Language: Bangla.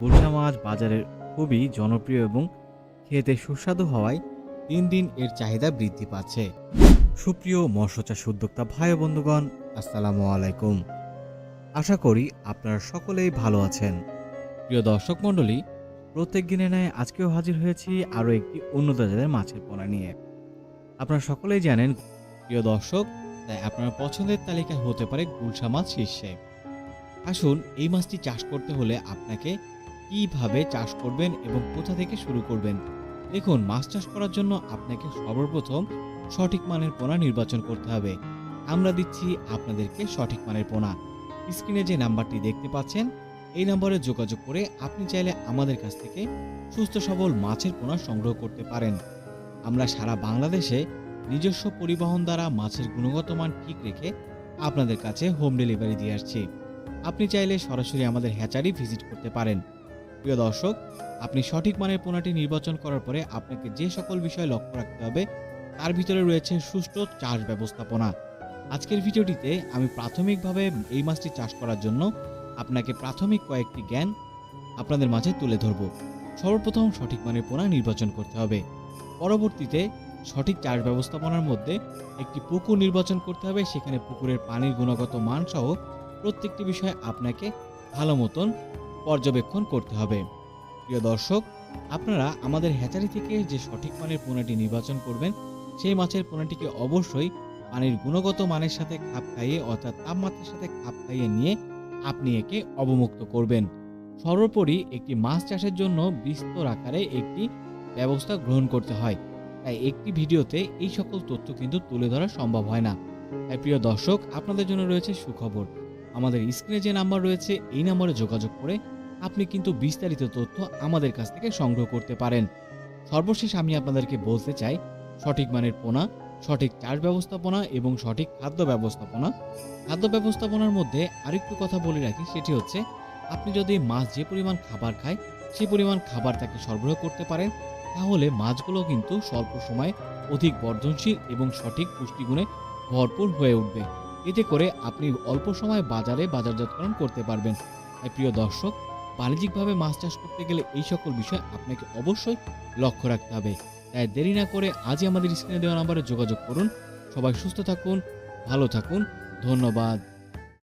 গুলশা মাছ বাজারে খুবই জনপ্রিয় এবং খেতে সুস্বাদু হওয়ায় দিন দিন এর চাহিদা বৃদ্ধি পাচ্ছে। সুপ্রিয় মৎস্যচাষ উদ্যোক্তা ভাই বন্ধুগণ, আসসালামু আলাইকুম। আশা করি আপনারা সকলেই ভালো আছেন। প্রিয় দর্শক মণ্ডলী, প্রত্যেক দিনে ন্যায় আজকেও হাজির হয়েছি আরও একটি উন্নত জাতের মাছের পোনা নিয়ে। আপনারা সকলেই জানেন, প্রিয় দর্শক, তাই আপনার পছন্দের তালিকায় হতে পারে গুলশা মাছ শীর্ষে। আসুন এই মাছটি চাষ করতে হলে আপনাকে কীভাবে চাষ করবেন এবং কোথা থেকে শুরু করবেন? দেখুন, মাছ চাষ করার জন্য আপনাকে সর্বপ্রথম সঠিক মানের পোনা নির্বাচন করতে হবে। আমরা দিচ্ছি আপনাদেরকে সঠিক মানের পোনা। স্ক্রিনে যে নাম্বারটি দেখতে পাচ্ছেন, এই নম্বরে যোগাযোগ করে আপনি চাইলে আমাদের কাছ থেকে সুস্থ সবল মাছের পোনা সংগ্রহ করতে পারেন। আমরা সারা বাংলাদেশে নিজস্ব পরিবহন দ্বারা মাছের গুণগত মান ঠিক রেখে আপনাদের কাছে হোম ডেলিভারি দিয়ে আসছি। আপনি চাইলে সরাসরি আমাদের হ্যাচারি ভিজিট করতে পারেন। প্রিয় দর্শক, আপনি সঠিক মানের পোনাটি নির্বাচন করার পরে আপনাকে যে সকল বিষয় লক্ষ্য রাখতে হবে, তার ভিতরে রয়েছে সুষ্ঠু চাষ ব্যবস্থাপনা। আজকের ভিডিওটিতে আমি প্রাথমিকভাবে এই মাছটি চাষ করার জন্য আপনাকে প্রাথমিক কয়েকটি জ্ঞান আপনাদের মাঝে তুলে ধরব। সর্বপ্রথম সঠিক মানের পোনা নির্বাচন করতে হবে। পরবর্তীতে সঠিক চাষ ব্যবস্থাপনার মধ্যে একটি পুকুর নির্বাচন করতে হবে, সেখানে পুকুরের পানির গুণগত মান সহ প্রত্যেকটি বিষয় আপনাকে ভালো মতন পর্যবেক্ষণ করতে হবে। প্রিয় দর্শক, আপনারা আমাদের হ্যাচারি থেকে যে সঠিক মানের পোনাটি নির্বাচন করবেন, সেই মাছের পোনাটিকে অবশ্যই পানির গুণগত মানের সাথে খাপ খাইয়ে, অর্থাৎ তাপমাত্রার সাথে খাপ খাইয়ে নিয়ে আপনি একে অবমুক্ত করবেন। সর্বোপরি একটি মাছ চাষের জন্য বিস্তর আকারে একটি ব্যবস্থা গ্রহণ করতে হয়। তাই একটি ভিডিওতে এই সকল তথ্য কিন্তু তুলে ধরা সম্ভব হয় না। তাই প্রিয় দর্শক, আপনাদের জন্য রয়েছে সুখবর। আমাদের স্ক্রিনে যে নাম্বার রয়েছে, এই নম্বরে যোগাযোগ করে আপনি কিন্তু বিস্তারিত তথ্য আমাদের কাছ থেকে সংগ্রহ করতে পারেন। সর্বশেষ আমি আপনাদেরকে বলতে চাই, সঠিক মানের পোনা, সঠিক চাষ ব্যবস্থাপনা এবং সঠিক খাদ্য ব্যবস্থাপনা। খাদ্য ব্যবস্থাপনার মধ্যে আরেকটু কথা বলে রাখি, সেটি হচ্ছে আপনি যদি মাছ যে পরিমাণ খাবার খায়, সে পরিমাণ খাবার তাকে সরবরাহ করতে পারেন তাহলে মাছগুলো কিন্তু স্বল্প সময়ে অধিক বর্ধনশীল এবং সঠিক পুষ্টিগুণে ভরপুর হয়ে উঠবে। এতে করে আপনি অল্প সময়ে বাজারে বাজারজাতকরণ করতে পারবেন। প্রিয় দর্শক বাণিজ্যিকভাবে মাছ চাষ করতে গেলে এই সকল বিষয় আপনাকে অবশ্যই লক্ষ্য রাখতে হবে। তাই দেরি না করে আজই আমাদের স্ক্রিনে দেওয়া নাম্বারে যোগাযোগ করুন। সবাই সুস্থ থাকুন, ভালো থাকুন। ধন্যবাদ।